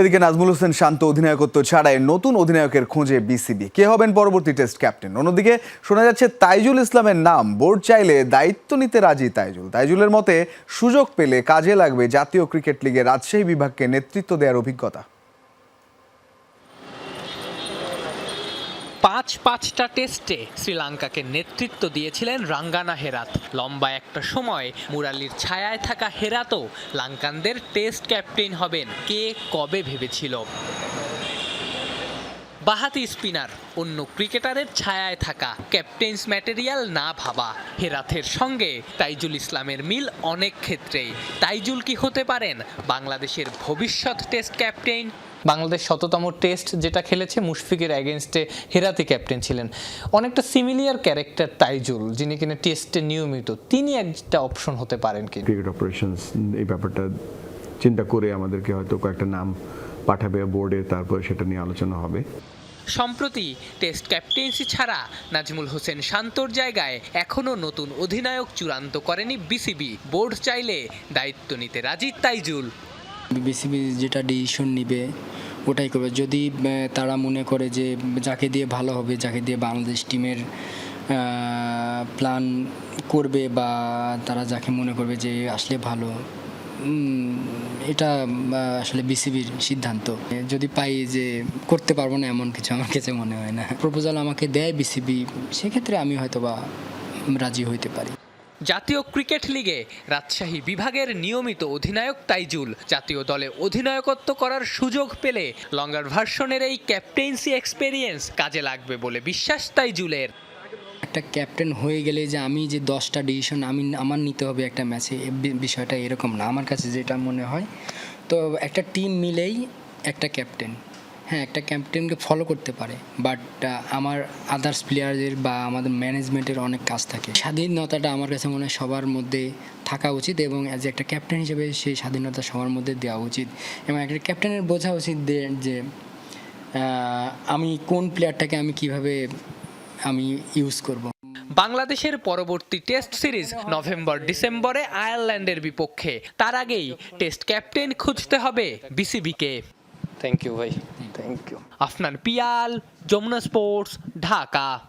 এদিকে নাজমুল হোসেন শান্ত অধিনায়কত্ব ছাড়াই নতুন অধিনায়কের খোঁজে বিসিবি। কে হবেন পরবর্তী টেস্ট ক্যাপ্টেন? অন্যদিকে শোনা যাচ্ছে, তাইজুল ইসলামের নাম, বোর্ড চাইলে দায়িত্ব নিতে রাজি তাইজুল। তাইজুলের মতে, সুযোগ পেলে কাজে লাগবে জাতীয় ক্রিকেট লিগে রাজশাহী বিভাগকে নেতৃত্ব দেওয়ার অভিজ্ঞতা। পাঁচ পাঁচটা টেস্টে শ্রীলঙ্কাকে নেতৃত্ব দিয়েছিলেন রাঙ্গানা হেরাত। লম্বা একটা সময় মুরালির ছায়ায় থাকা হেরাতও লাঙ্কানদের টেস্ট ক্যাপ্টেন হবেন। কে কবে ভেবেছিল? বাহাতি স্পিনার অন্য ক্রিকেটারের ছায়ায় থাকা ক্যাপ্টেন্স ম্যাটেরিয়াল না ভাবা হেরাথের সঙ্গে তাইজুল ইসলামের মিল অনেক ক্ষেত্রেই। তাইজুল কি হতে পারেন? বাংলাদেশের ভবিষ্যৎ টেস্ট ক্যাপ্টেন? বাংলাদেশ শততম টেস্ট যেটা খেলেছে মুশফিকের অ্যাগেনস্টে হেরাতি ক্যাপ্টেন ছিলেন। অনেকটা সিমিলিয়ার ক্যারেক্টার তাইজুল যিনি কিনা টেস্টে নিয়মিত। তিনি একটা অপশন হতে পারেন কি ক্রিকেট অপারেশনস এই ব্যাপারটা চিন্তা করে আমাদেরকে হয়তো কয়েকটা নাম পাঠাবে বোর্ডে তারপরে সেটা নিয়ে আলোচনা হবে। সম্প্রতি টেস্ট ক্যাপ্টেন্সি ছাড়া নাজমুল হোসেন শান্তর জায়গায় এখনও নতুন অধিনায়ক চূড়ান্ত করেনি বিসিবি। বোর্ড চাইলে দায়িত্ব নিতে রাজি তাইজুল। বিসিবি যেটা ডিসিশন নিবে, ওটাই করবে। যদি তারা মনে করে যে যাকে দিয়ে ভালো হবে, যাকে দিয়ে বাংলাদেশ টিমের প্ল্যান করবে বা তারা যাকে মনে করবে যে আসলে ভালো এটা আসলে বিসিবির সিদ্ধান্ত। যদি পাই যে করতে পারব না এমন কিছু আমার কাছে মনে হয় না। প্রপোজাল আমাকে দেয় বিসিবি, সেক্ষেত্রে আমি হয়তো বা রাজি হইতে পারি। জাতীয় ক্রিকেট লিগে রাজশাহী বিভাগের নিয়মিত অধিনায়ক তাইজুল। জাতীয় দলে অধিনায়কত্ব করার সুযোগ পেলে লঙ্গার ভার্সনের এই ক্যাপ্টেন্সি এক্সপেরিয়েন্স কাজে লাগবে বলে বিশ্বাস তাইজুলের। একটা ক্যাপ্টেন হয়ে গেলে যে আমি যে দশটা ডিসিশন আমি আমার নিতে হবে একটা ম্যাচে বিষয়টা এরকম না, আমার কাছে যেটা মনে হয়। তো একটা টিম মিলেই একটা ক্যাপ্টেন হ্যাঁ একটা ক্যাপ্টেনকে ফলো করতে পারে। বাট আমার আদার্স প্লেয়ারদের বা আমাদের ম্যানেজমেন্টের অনেক কাজ থাকে। স্বাধীনতাটা আমার কাছে মনে হয় সবার মধ্যে থাকা উচিত এবং অ্যাজ একটা ক্যাপ্টেন হিসেবে সেই স্বাধীনতা সবার মধ্যে দেওয়া উচিত। এবং একটা ক্যাপ্টেনের বোঝা উচিত যে- যে আমি কোন প্লেয়ারটাকে আমি কীভাবে আমি ইউজ করব। বাংলাদেশের পরবর্তী টেস্ট সিরিজ নভেম্বর ডিসেম্বরে আয়ারল্যান্ডের বিপক্ষে। তার আগেই টেস্ট ক্যাপ্টেন খুঁজতে হবে বিসিবিকে। থ্যাংক ইউ ভাই। Thank you Afnan Piyal Jamuna Sports Dhaka.